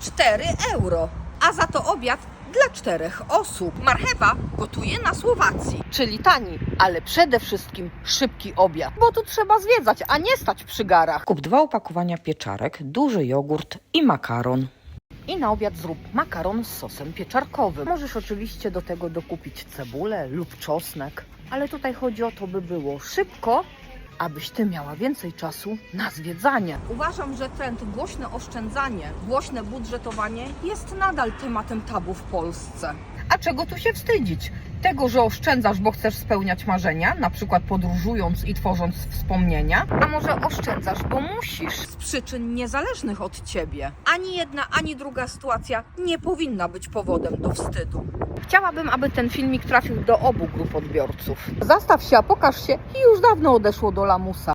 4 euro. A za to obiad dla czterech osób. Marchewa gotuje na Słowacji. Czyli tani, ale przede wszystkim szybki obiad. Bo tu trzeba zwiedzać, a nie stać przy garach. Kup dwa opakowania pieczarek, duży jogurt i makaron. I na obiad zrób makaron z sosem pieczarkowym. Możesz oczywiście do tego dokupić cebulę lub czosnek, ale tutaj chodzi o to, by było szybko, abyś ty miała więcej czasu na zwiedzanie. Uważam, że trend głośne oszczędzanie, głośne budżetowanie jest nadal tematem tabu w Polsce. A czego tu się wstydzić? Tego, że oszczędzasz, bo chcesz spełniać marzenia, na przykład podróżując i tworząc wspomnienia? A może oszczędzasz, bo musisz? Z przyczyn niezależnych od ciebie. Ani jedna, ani druga sytuacja nie powinna być powodem do wstydu. Chciałabym, aby ten filmik trafił do obu grup odbiorców. Zastaw się, a pokaż się i już dawno odeszło do lamusa.